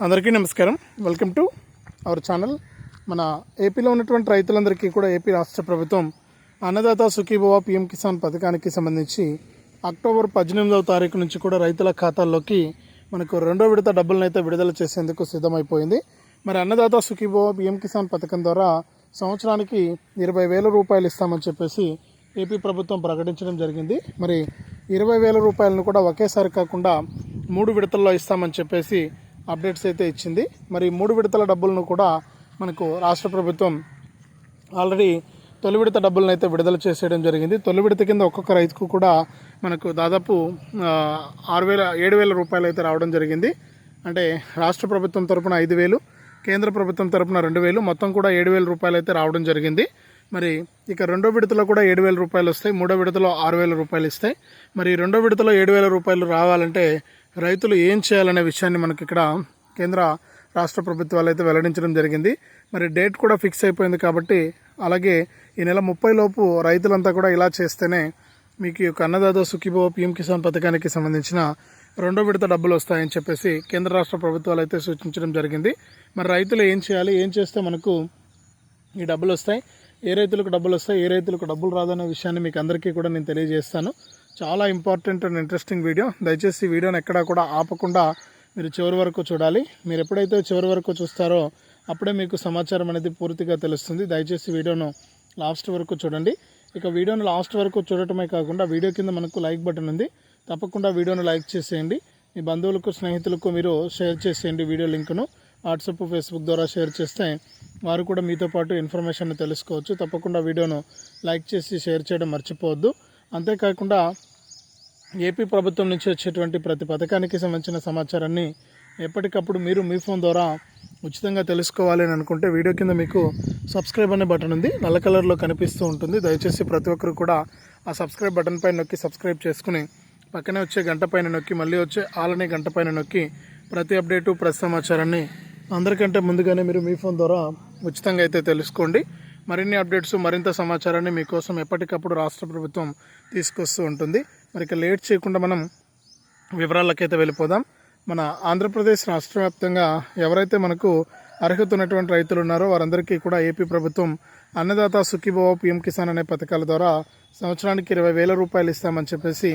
అందరికీ నమస్కారం. Welcome to our channel మన ఏపీలో ఉన్నటువంటి రైతులందరికీ కూడా ఏపీ రాష్ట్ర ప్రభుత్వం అన్నదాత సుఖీభవ పిఎం కిసాన్ పథకానికి సంబంధించి అక్టోబర్ పద్దెనిమిదవ తారీఖు నుంచి కూడా రైతుల ఖాతాల్లోకి మనకు రెండో విడత డబ్బులను అయితే విడుదల చేసేందుకు సిద్ధమైపోయింది. మరి అన్నదాత సుఖీభవ పిఎం కిసాన్ పథకం ద్వారా సంవత్సరానికి ఇరవై వేల రూపాయలు ఇస్తామని చెప్పేసి ఏపీ ప్రభుత్వం ప్రకటించడం జరిగింది. మరి ఇరవై వేల రూపాయలను కూడా ఒకేసారి కాకుండా మూడు విడతల్లో ఇస్తామని చెప్పేసి అప్డేట్స్ అయితే ఇచ్చింది. మరి మూడు విడతల డబ్బులను కూడా మనకు రాష్ట్ర ప్రభుత్వం ఆల్రెడీ తొలి విడత డబ్బులను అయితే విడుదల చేసేయడం జరిగింది. తొలి విడత కింద ఒక్కొక్క రైతుకు కూడా మనకు దాదాపు ఆరు వేల ఏడు వేల రూపాయలు అయితే రావడం జరిగింది. అంటే రాష్ట్ర ప్రభుత్వం తరపున ఐదు వేలు కేంద్ర ప్రభుత్వం తరపున రెండు వేలు మొత్తం కూడా ఏడు వేల రూపాయలు అయితే రావడం జరిగింది. మరి ఇక రెండో విడతలో కూడా ఏడు వేల రూపాయలు వస్తాయి మూడో విడతలో ఆరు వేల రూపాయలు ఇస్తాయి. మరి రెండో విడతలో ఏడు వేల రూపాయలు రావాలంటే రైతులు ఏం చేయాలనే విషయాన్ని మనకి ఇక్కడ కేంద్ర రాష్ట్ర ప్రభుత్వాలు అయితే వెల్లడించడం జరిగింది. మరి డేట్ కూడా ఫిక్స్ అయిపోయింది కాబట్టి అలాగే ఈ నెల ముప్పై లోపు రైతులంతా కూడా ఇలా చేస్తేనే మీకు ఈ యొక్క అన్నదాత సుఖీభవ కిసాన్ పథకానికి సంబంధించిన రెండో విడత డబ్బులు వస్తాయని చెప్పేసి కేంద్ర రాష్ట్ర ప్రభుత్వాలు అయితే సూచించడం జరిగింది. మరి రైతులు ఏం చేయాలి? ఏం చేస్తే మనకు ఈ డబ్బులు వస్తాయి? ఏ రైతులకు డబ్బులు వస్తాయి? ఏ రైతులకు డబ్బులు రాదనే విషయాన్ని మీకు అందరికీ కూడా నేను తెలియజేస్తాను. చాలా ఇంపార్టెంట్ అండ్ ఇంట్రెస్టింగ్ వీడియో దయచేసి వీడియోని ఎక్కడా కూడా ఆపకుండా మీరు చివరి వరకు చూడాలి. మీరు ఎప్పుడైతే చివరి వరకు చూస్తారో అప్పుడే మీకు సమాచారం అనేది పూర్తిగా తెలుస్తుంది. దయచేసి వీడియోను లాస్ట్ వరకు చూడండి. ఇక వీడియోను లాస్ట్ వరకు చూడటమే కాకుండా వీడియో కింద మనకు లైక్ బటన్ ఉంది. తప్పకుండా వీడియోను లైక్ చేసేయండి. మీ బంధువులకు స్నేహితులకు మీరు షేర్ చేసేయండి వీడియో లింక్ను వాట్సాప్ ఫేస్బుక్ ద్వారా షేర్ చేస్తే వారు కూడా మీతో పాటు ఇన్ఫర్మేషన్ తెలుసుకోవచ్చు. తప్పకుండా వీడియోను లైక్ చేసి షేర్ చేయడం మర్చిపోవద్దు. అంతేకాకుండా ఏపీ ప్రభుత్వం నుంచి వచ్చేటువంటి ప్రతి పథకానికి సంబంధించిన సమాచారాన్ని ఎప్పటికప్పుడు మీరు మీ ఫోన్ ద్వారా ఉచితంగా తెలుసుకోవాలి అని అనుకుంటే వీడియో కింద మీకు సబ్స్క్రైబ్ అనే బటన్ ఉంది. నల్ల కలర్లో కనిపిస్తూ ఉంటుంది. దయచేసి ప్రతి ఒక్కరు కూడా ఆ సబ్స్క్రైబ్ బటన్ పైన నొక్కి సబ్స్క్రైబ్ చేసుకుని పక్కనే వచ్చే గంట పైన నొక్కి మళ్ళీ వచ్చే ఆలనే గంట పైన నొక్కి ప్రతి అప్డేటు ప్రతి సమాచారాన్ని అందరికంటే ముందుగానే మీరు మీ ఫోన్ ద్వారా ఉచితంగా అయితే తెలుసుకోండి. మరిన్ని అప్డేట్స్ మరింత సమాచారాన్ని మీకోసం ఎప్పటికప్పుడు రాష్ట్ర ప్రభుత్వం తీసుకొస్తూ ఉంటుంది. మరి ఇక లేట్ చేయకుండా మనం వివరాలకైతే వెళ్ళిపోదాం. మన ఆంధ్రప్రదేశ్ రాష్ట్ర వ్యాప్తంగా ఎవరైతే మనకు అర్హత ఉన్నటువంటి రైతులు ఉన్నారో వారందరికీ కూడా ఏపీ ప్రభుత్వం అన్నదాత సుఖీభవ పిఎం కిసాన్ అనే పథకాల ద్వారా సంవత్సరానికి ఇరవై వేల రూపాయలు ఇస్తామని చెప్పేసి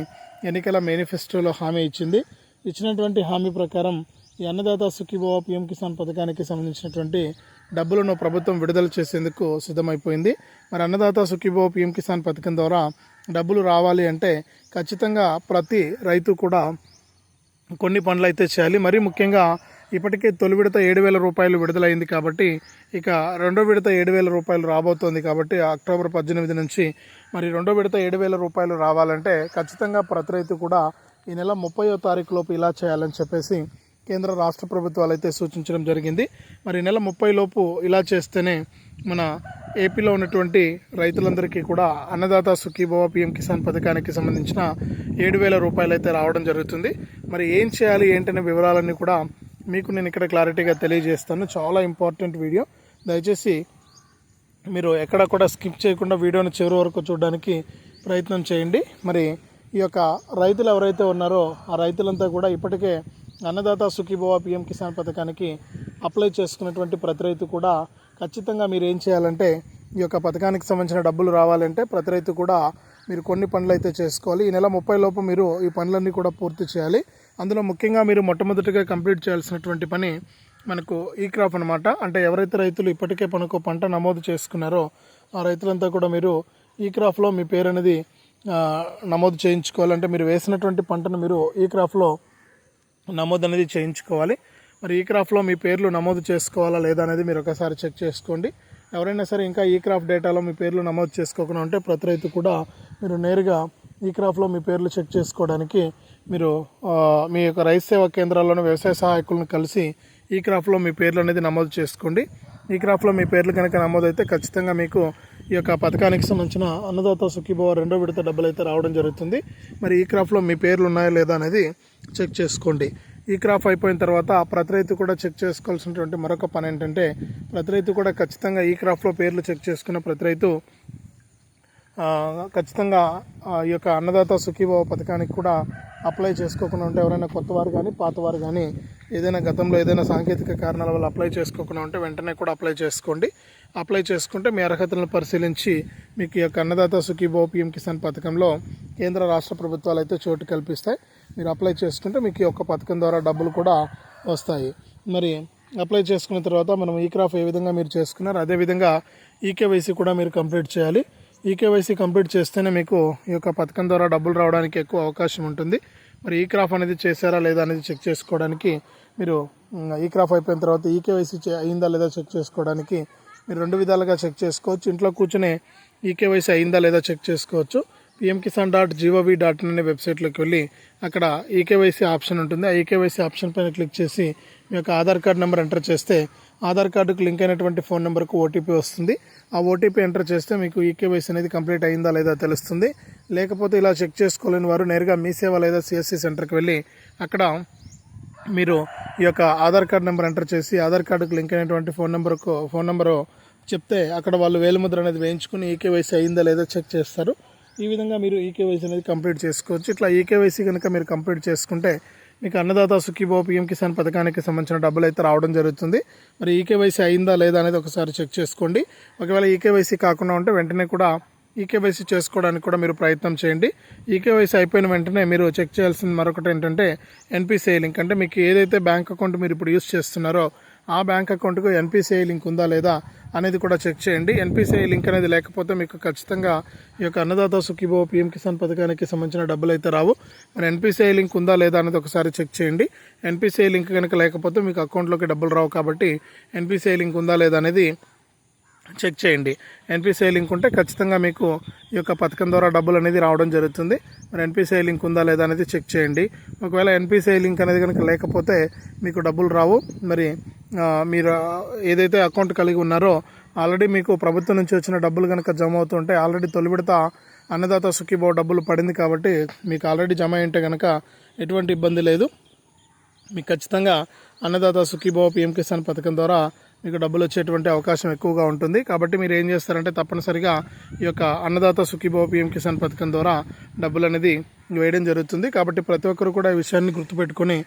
ఎన్నికల మేనిఫెస్టోలో హామీ ఇచ్చింది. ఇచ్చినటువంటి హామీ ప్రకారం ఈ అన్నదాత సుఖీభవ పిఎం కిసాన్ పథకానికి సంబంధించినటువంటి డబ్బులను ప్రభుత్వం విడుదల చేసేందుకు సిద్ధమైపోయింది. మరి అన్నదాత సుఖీభవ పీఎం కిసాన్ పథకం ద్వారా డబ్బులు రావాలి అంటే ఖచ్చితంగా ప్రతి రైతు కూడా కొన్ని పనులు అయితే చేయాలి. మరీ ముఖ్యంగా ఇప్పటికే తొలి విడత ఏడు వేల రూపాయలు విడుదలైంది కాబట్టి ఇక రెండో విడత ఏడు వేల రూపాయలు రాబోతోంది కాబట్టి అక్టోబర్ పద్దెనిమిది నుంచి మరి రెండో విడత ఏడు వేల రూపాయలు రావాలంటే ఖచ్చితంగా ప్రతి రైతు కూడా ఈ నెల ముప్పయో తారీఖు లోపు ఇలా చేయాలని చెప్పేసి కేంద్ర రాష్ట్ర ప్రభుత్వాలు అయితే సూచించడం జరిగింది. మరి నెల ముప్పై లోపు ఇలా చేస్తేనే మన ఏపీలో ఉన్నటువంటి రైతులందరికీ కూడా అన్నదాత సుఖీభవ పిఎం కిసాన్ పథకానికి సంబంధించిన ఏడు వేల రూపాయలు అయితే రావడం జరుగుతుంది. మరి ఏం చేయాలి ఏంటనే వివరాలన్నీ కూడా మీకు నేను ఇక్కడ క్లారిటీగా తెలియజేస్తాను. చాలా ఇంపార్టెంట్ వీడియో. దయచేసి మీరు ఎక్కడ కూడా స్కిప్ చేయకుండా వీడియోని చివరి వరకు చూడడానికి ప్రయత్నం చేయండి. మరి ఈ యొక్క రైతులు ఎవరైతే ఉన్నారో ఆ రైతులంతా కూడా ఇప్పటికే అన్నదాత సుఖీభవ పిఎం కిసాన్ పథకానికి అప్లై చేసుకున్నటువంటి ప్రతి రైతు కూడా ఖచ్చితంగా మీరు ఏం చేయాలంటే ఈ యొక్క పథకానికి సంబంధించిన డబ్బులు రావాలంటే ప్రతి రైతు కూడా మీరు కొన్ని పనులు అయితే చేసుకోవాలి. ఈ నెల ముప్పై లోపు మీరు ఈ పనులన్నీ కూడా పూర్తి చేయాలి. అందులో ముఖ్యంగా మీరు మొట్టమొదటిగా కంప్లీట్ చేయాల్సినటువంటి పని మనకు ఈ క్రాప్ అనమాట అంటే ఎవరైతే రైతులు ఇప్పటికే మనకు పంట నమోదు చేసుకున్నారో ఆ రైతులంతా కూడా మీరు ఈ క్రాప్లో మీ పేరు అనేది నమోదు చేయించుకోవాలంటే మీరు వేసినటువంటి పంటను మీరు ఈ క్రాప్లో నమోదు అనేది చేయించుకోవాలి. మరి ఈ క్రాఫ్ట్లో మీ పేర్లు నమోదు చేసుకోవాలా లేదా అనేది మీరు ఒకసారి చెక్ చేసుకోండి. ఎవరైనా సరే ఇంకా ఈ క్రాఫ్ట్ డేటాలో మీ పేర్లు నమోదు చేసుకోకుండా ఉంటే ప్రతి రైతు కూడా మీరు నేరుగా ఈ క్రాఫ్ట్లో మీ పేర్లు చెక్ చేసుకోవడానికి మీరు మీ యొక్క రైతు సేవా కేంద్రాల్లోని వ్యవసాయ సహాయకులను కలిసి ఈ క్రాఫ్ట్లో మీ పేర్లు అనేది నమోదు చేసుకోండి. ఈ క్రాఫ్ట్లో మీ పేర్లు కనుక నమోదైతే ఖచ్చితంగా మీకు ఈ యొక్క పథకానికి సంబంధించిన అన్నదాత సుఖీభవ రెండో విడత డబ్బులు అయితే రావడం జరుగుతుంది. మరి ఈ క్రాఫ్ట్లో మీ పేర్లు ఉన్నాయా లేదా అనేది చెక్ చేసుకోండి. ఈ క్రాప్ అయిపోయిన తర్వాత ప్రతి రైతు కూడా చెక్ చేసుకోవాల్సినటువంటి మరొక పని ఏంటంటే ప్రతి రైతు కూడా ఖచ్చితంగా ఈ క్రాప్లో పేర్లు చెక్ చేసుకున్న ప్రతి రైతు ఖచ్చితంగా ఈ యొక్క అన్నదాత సుఖీభావ పథకానికి కూడా అప్లై చేసుకోకుండా ఉంటే ఎవరైనా కొత్త వారు కానీ పాత వారు కానీ ఏదైనా గతంలో ఏదైనా సాంకేతిక కారణాల వల్ల అప్లై చేసుకోకుండా ఉంటే వెంటనే కూడా అప్లై చేసుకోండి. అప్లై చేసుకుంటే మీ అర్హతలను పరిశీలించి మీకు ఈ యొక్క అన్నదాత సుఖీభావ పిఎం కిసాన్ పథకంలో కేంద్ర రాష్ట్ర ప్రభుత్వాలు అయితే చోటు కల్పిస్తాయి. మీరు అప్లై చేసుకుంటే మీకు ఈ యొక్క పథకం ద్వారా డబ్బులు కూడా వస్తాయి. మరి అప్లై చేసుకున్న తర్వాత మనం ఈ క్రాఫ్ ఏ విధంగా మీరు చేసుకున్నారు అదేవిధంగా ఈకేవైసీ కూడా మీరు కంప్లీట్ చేయాలి. ఈకేవైసీ కంప్లీట్ చేస్తేనే మీకు ఈ యొక్క పథకం ద్వారా డబ్బులు రావడానికి ఎక్కువ అవకాశం ఉంటుంది. మరి ఈ క్రాఫ్ అనేది చేశారా లేదా అనేది చెక్ చేసుకోవడానికి మీరు ఈ క్రాఫ్ అయిపోయిన తర్వాత ఈకేవైసీ అయిందా లేదా చెక్ చేసుకోవడానికి మీరు రెండు విధాలుగా చెక్ చేసుకోవచ్చు. ఇంట్లో కూర్చునే ఈకేవైసీ అయిందా లేదా చెక్ చేసుకోవచ్చు. PM Kisan dot G O V dot in అనే వెబ్సైట్లోకి వెళ్ళి అక్కడ ఈకేవైసీ ఆప్షన్ ఉంటుంది. ఆ ఈకేవైసీ ఆప్షన్ పైన క్లిక్ చేసి మీ యొక్క ఆధార్ కార్డ్ నెంబర్ ఎంటర్ చేస్తే ఆధార్ కార్డుకు లింక్ అయినటువంటి ఫోన్ నెంబర్కు ఓటీపీ వస్తుంది. ఆ ఓటీపీ ఎంటర్ చేస్తే మీకు ఈకేవైసీ అనేది కంప్లీట్ అయిందా లేదా తెలుస్తుంది. లేకపోతే ఇలా చెక్ చేసుకోలేని వారు నేరుగా మీ సేవ లేదా సిఎస్సి సెంటర్కి వెళ్ళి అక్కడ మీరు ఈ యొక్క ఆధార్ కార్డ్ నెంబర్ ఎంటర్ చేసి ఆధార్ కార్డుకు లింక్ అయినటువంటి ఫోన్ నెంబర్కు ఫోన్ నెంబరు చెప్తే అక్కడ వాళ్ళు వేలిముద్ర అనేది వేయించుకుని ఈకేవైసీ అయిందా లేదా చెక్ చేస్తారు. ఈ విధంగా మీరు ఈకేవైసీ అనేది కంప్లీట్ చేసుకోవచ్చు. ఇట్లా ఈకేవైసీ కనుక మీరు కంప్లీట్ చేసుకుంటే మీకు అన్నదాత సుఖీభో పిఎం కిసాన్ పథకానికి సంబంధించిన డబ్బులు అయితే రావడం జరుగుతుంది. మరి ఈకేవైసీ అయిందా లేదా అనేది ఒకసారి చెక్ చేసుకోండి. ఒకవేళ ఈకేవైసీ కాకుండా ఉంటే వెంటనే కూడా ఈకేవైసీ చేసుకోవడానికి కూడా మీరు ప్రయత్నం చేయండి. ఈకేవైసీ అయిపోయిన వెంటనే మీరు చెక్ చేయాల్సిన మరొకటి ఏంటంటే ఎన్పిసిఐ లింక్ అంటే మీకు ఏదైతే బ్యాంక్ అకౌంట్ మీరు ఇప్పుడు యూస్ చేస్తున్నారో ఆ బ్యాంక్ అకౌంట్కు ఎన్పిసిఐ లింక్ ఉందా లేదా అనేది కూడా చెక్ చేయండి. ఎన్పిసిఐ లింక్ అనేది లేకపోతే మీకు ఖచ్చితంగా ఈ యొక్క అన్నదాత సుఖీభో పిఎం కిసాన్ పథకానికి సంబంధించిన డబ్బులు అయితే రావు. మరి ఎన్పిసిఐ లింక్ ఉందా లేదా అనేది ఒకసారి చెక్ చేయండి. ఎన్పిసిఐ లింక్ కనుక లేకపోతే మీకు అకౌంట్లోకి డబ్బులు రావు కాబట్టి ఎన్పిసిఐ లింక్ ఉందా లేదా అనేది చెక్ చేయండి. ఎన్పిసిఐ లింక్ ఉంటే ఖచ్చితంగా మీకు ఈ యొక్క పథకం ద్వారా డబ్బులు అనేది రావడం జరుగుతుంది. మరి ఎన్పిసిఐ లింక్ ఉందా లేదా అనేది చెక్ చేయండి. ఒకవేళ ఎన్పిసిఐ లింక్ అనేది కనుక లేకపోతే మీకు డబ్బులు రావు. మరి మీరు ఏదైతే అకౌంట్ కలిగి ఉన్నారో ఆల్రెడీ మీకు ప్రభుత్వం నుంచి వచ్చిన డబ్బులు కనుక జమ అవుతుంటే ఆల్రెడీ తొలి విడత అన్నదాత సుఖీభావ డబ్బులు పడింది కాబట్టి మీకు ఆల్రెడీ జమ అయింటే కనుక ఎటువంటి ఇబ్బంది లేదు. మీకు ఖచ్చితంగా అన్నదాత సుఖీభావ పిఎం కిసాన్ పథకం ద్వారా మీకు డబ్బులు వచ్చేటువంటి అవకాశం ఎక్కువగా ఉంటుంది. కాబట్టి మీరు ఏం చేస్తారంటే తప్పనిసరిగా ఈ యొక్క అన్నదాత సుఖీభావ పిఎం కిసాన్ పథకం ద్వారా డబ్బులు అనేది వేయడం జరుగుతుంది. కాబట్టి ప్రతి ఒక్కరు కూడా ఈ విషయాన్ని గుర్తుపెట్టుకొని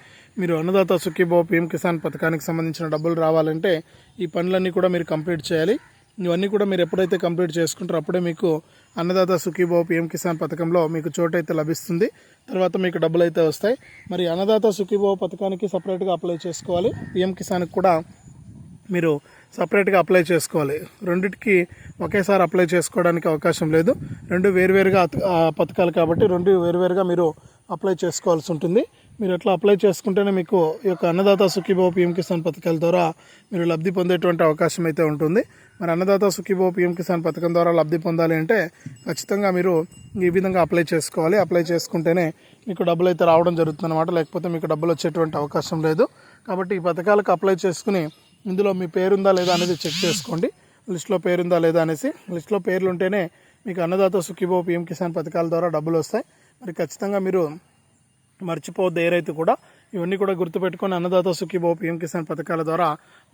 మీరు అన్నదాత సుఖీభావ పిఎం కిసాన్ పథకానికి సంబంధించిన డబ్బులు రావాలంటే ఈ పనులన్నీ కూడా మీరు కంప్లీట్ చేయాలి. ఇవన్నీ కూడా మీరు ఎప్పుడైతే కంప్లీట్ చేసుకుంటారో అప్పుడే మీకు అన్నదాత సుఖీభావ పిఎం కిసాన్ పథకంలో మీకు చోటు అయితే లభిస్తుంది. తర్వాత మీకు డబ్బులు అయితే వస్తాయి. మరి అన్నదాత సుఖీభావ పథకానికి సపరేట్గా అప్లై చేసుకోవాలి. పిఎం కిసాన్కి కూడా మీరు సపరేట్గా అప్లై చేసుకోవాలి. రెండింటికి ఒకేసారి అప్లై చేసుకోవడానికి అవకాశం లేదు. రెండు వేరువేరుగా పథకాలు కాబట్టి రెండు వేరువేరుగా మీరు అప్లై చేసుకోవాల్సి ఉంటుంది. మీరు ఎట్లా అప్లై చేసుకుంటేనే మీకు ఈ యొక్క అన్నదాత సుఖీభావ పీఎం కిసాన్ పథకాల ద్వారా మీరు లబ్ధి పొందేటువంటి అవకాశం అయితే ఉంటుంది. మరి అన్నదాత సుఖీభావ పీఎం కిసాన్ పథకం ద్వారా లబ్ధి పొందాలి అంటే ఖచ్చితంగా మీరు ఈ విధంగా అప్లై చేసుకోవాలి. అప్లై చేసుకుంటేనే మీకు డబ్బులు అయితే రావడం జరుగుతుంది అనమాట లేకపోతే మీకు డబ్బులు వచ్చేటువంటి అవకాశం లేదు. కాబట్టి ఈ పథకాలకు అప్లై చేసుకుని ఇందులో మీ పేరుందా లేదా అనేది చెక్ చేసుకోండి. లిస్ట్లో పేరుందా లేదా అనేసి లిస్ట్లో పేర్లు ఉంటేనే మీకు అన్నదాత సుఖీభావ పిఎం కిసాన్ పథకాల ద్వారా డబ్బులు వస్తాయి. మరి ఖచ్చితంగా మీరు మర్చిపోవద్దు ఏ రైతు కూడా. ఇవన్నీ కూడా గుర్తుపెట్టుకొని అన్నదాత సుఖీభావ పిఎం కిసాన్ పథకాల ద్వారా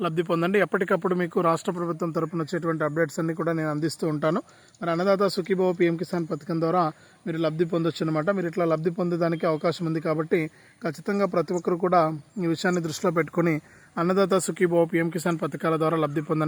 లబ్ధి పొందండి. ఎప్పటికప్పుడు మీకు రాష్ట్ర ప్రభుత్వం తరపున వచ్చేటువంటి అప్డేట్స్ అన్ని కూడా నేను అందిస్తూ ఉంటాను. మరి అన్నదాత సుఖీభావ పిఎం కిసాన్ పథకం ద్వారా మీరు లబ్ధి పొందొచ్చు అనమాట మీరు ఇట్లా లబ్ధి పొందడానికి అవకాశం ఉంది కాబట్టి ఖచ్చితంగా ప్రతి ఒక్కరు కూడా ఈ విషయాన్ని దృష్టిలో పెట్టుకొని అన్నదాత సుఖీభావ పిఎం కిసాన్ పథకాల ద్వారా లబ్ధి పొందండి